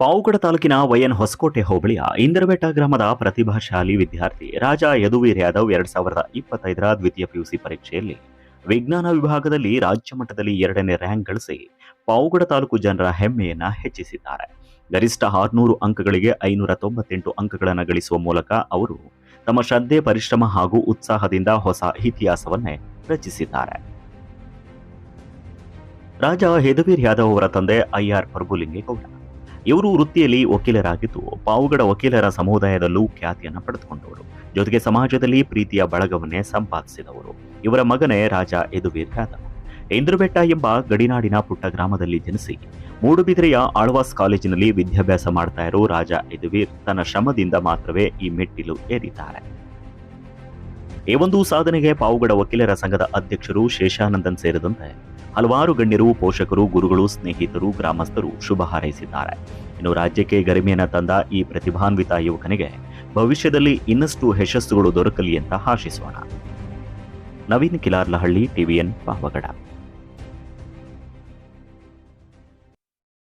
ಪಾವುಗಡ ತಾಲೂಕಿನ ವೈಎನ್ ಹೊಸಕೋಟೆ ಹೋಬಳಿಯ ಇಂದರಬೆಟ್ಟ ಗ್ರಾಮದ ಪ್ರತಿಭಾಶಾಲಿ ವಿದ್ಯಾರ್ಥಿ ರಾಜ ಯದುವೀರ್ ಯಾದವ್ ಎರಡ್ ಸಾವಿರದ ಇಪ್ಪತ್ತೈದರ ದ್ವಿತೀಯ ಪಿಯುಸಿ ಪರೀಕ್ಷೆಯಲ್ಲಿ ವಿಜ್ಞಾನ ವಿಭಾಗದಲ್ಲಿ ರಾಜ್ಯ ಮಟ್ಟದಲ್ಲಿ ಎರಡನೇ ರ್ಯಾಂಕ್ ಗಳಿಸಿ ಪಾವುಗಡ ತಾಲೂಕು ಜನರ ಹೆಮ್ಮೆಯನ್ನ ಹೆಚ್ಚಿಸಿದ್ದಾರೆ. ಗರಿಷ್ಠ ಆರುನೂರು ಅಂಕಗಳಿಗೆ ಐನೂರ ತೊಂಬತ್ತೆಂಟು ಅಂಕಗಳನ್ನು ಗಳಿಸುವ ಮೂಲಕ ಅವರು ತಮ್ಮ ಶ್ರದ್ಧೆ, ಪರಿಶ್ರಮ ಹಾಗೂ ಉತ್ಸಾಹದಿಂದ ಹೊಸ ಇತಿಹಾಸವನ್ನೇ ರಚಿಸಿದ್ದಾರೆ. ರಾಜ ಯದುವೀರ್ ಯಾದವ್ ಅವರ ತಂದೆ ಐಆರ್ ಪ್ರಭುಲಿಂಗೇಗೌಡ. ಇವರು ವೃತ್ತಿಯಲ್ಲಿ ವಕೀಲರಾಗಿದ್ದು, ಪಾವುಗಡ ವಕೀಲರ ಸಮುದಾಯದಲ್ಲೂ ಖ್ಯಾತಿಯನ್ನು ಪಡೆದುಕೊಂಡವರು. ಜೊತೆಗೆ ಸಮಾಜದಲ್ಲಿ ಪ್ರೀತಿಯ ಬಳಗವನ್ನೇ ಸಂಪಾದಿಸಿದವರು. ಇವರ ಮಗನೇ ರಾಜ ಯದುವೀರ್ ಯಾದವ್ ಇಂದ್ರಬೆಟ್ಟ ಎಂಬ ಗಡಿನಾಡಿನ ಪುಟ್ಟ ಗ್ರಾಮದಲ್ಲಿ ಜನಿಸಿ, ಮೂಡುಬಿದಿರೆಯ ಆಳ್ವಾಸ್ ಕಾಲೇಜಿನಲ್ಲಿ ವಿದ್ಯಾಭ್ಯಾಸ ಮಾಡ್ತಾ ಇರೋ ರಾಜ ಯದುವೀರ್ ತನ್ನ ಶ್ರಮದಿಂದ ಮಾತ್ರವೇ ಈ ಮೆಟ್ಟಿಲು ಏರಿದ್ದಾರೆ. ಈ ಒಂದು ಸಾಧನೆಗೆ ಪಾವುಗಡ ವಕೀಲರ ಸಂಘದ ಅಧ್ಯಕ್ಷರು ಶೇಷಾನಂದನ್ ಸೇರಿದಂತೆ ಹಲವಾರು ಗಣ್ಯರು, ಪೋಷಕರು, ಗುರುಗಳು, ಸ್ನೇಹಿತರು, ಗ್ರಾಮಸ್ಥರು ಶುಭ ಹಾರೈಸಿದ್ದಾರೆ. ಇನ್ನು ರಾಜ್ಯಕ್ಕೆ ಗರಿಮೆಯನ್ನು ತಂದ ಈ ಪ್ರತಿಭಾನ್ವಿತ ಯುವಕನಿಗೆ ಭವಿಷ್ಯದಲ್ಲಿ ಇನ್ನಷ್ಟು ಯಶಸ್ಸುಗಳು ದೊರಕಲಿ ಅಂತ ಆಶಿಸೋಣ. ನವೀನ್ ಕಿಲಾರ್ಲಹಳ್ಳಿ, ಟಿವಿಎನ್ ಪಾವಗಡ.